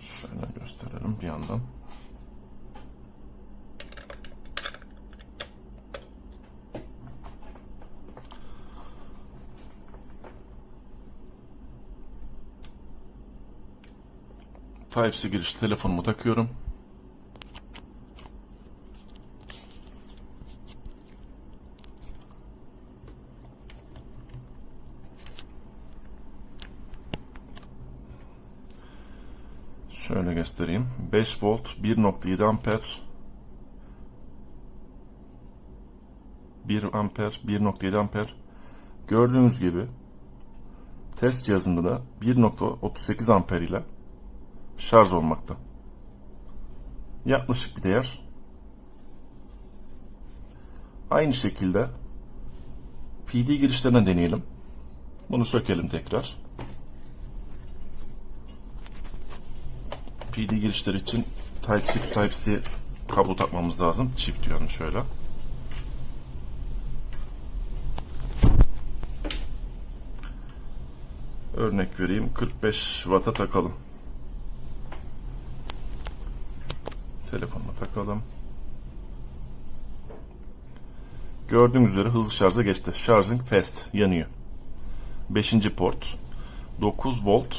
Şöyle gösterelim bir yandan. Type-C giriş telefonumu takıyorum. Şöyle göstereyim. 5 volt 1.7 amper 1 amper 1.7 amper gördüğünüz gibi test cihazında da 1.38 amper ile şarj olmakta. Yaklaşık bir değer. Aynı şekilde PD girişlerine deneyelim. Bunu sökelim tekrar. PD girişleri için Type-C Type-C kablo takmamız lazım. Çift yani şöyle. Örnek vereyim. 45 Watt'a takalım. Telefonuma takalım. Gördüğünüz üzere hızlı şarja geçti. Charging fast yanıyor. 5. port 9 volt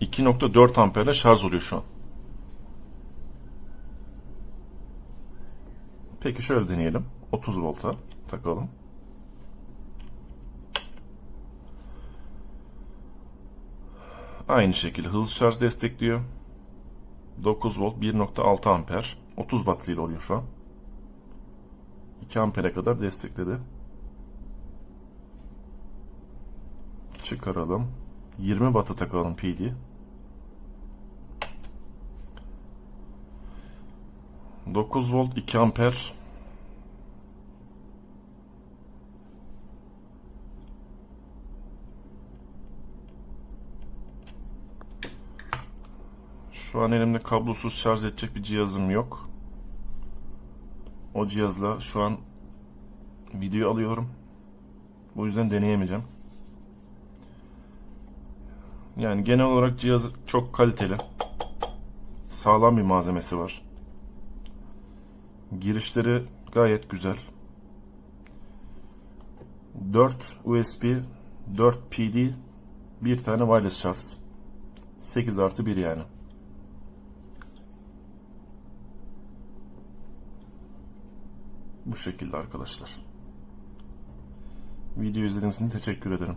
2.4 amperle şarj oluyor şu an. Peki şöyle deneyelim. 30 volta takalım. Aynı şekilde hızlı şarj destekliyor. 9 volt 1.6 amper 30 watt ile oluyor şu an. 2 ampere kadar destekledi. Çıkaralım. 20 watt'a takalım PD. Dokuz volt 2 amper Şu an elimde kablosuz şarj edecek bir cihazım yok. O cihazla şu an video alıyorum. Bu yüzden deneyemeyeceğim. Yani genel olarak cihaz çok kaliteli. Sağlam bir malzemesi var. Girişleri gayet güzel. 4 USB, 4 PD, bir tane wireless şarj. 8 artı 1 yani. Bu şekilde arkadaşlar. Video izlediğiniz için teşekkür ederim.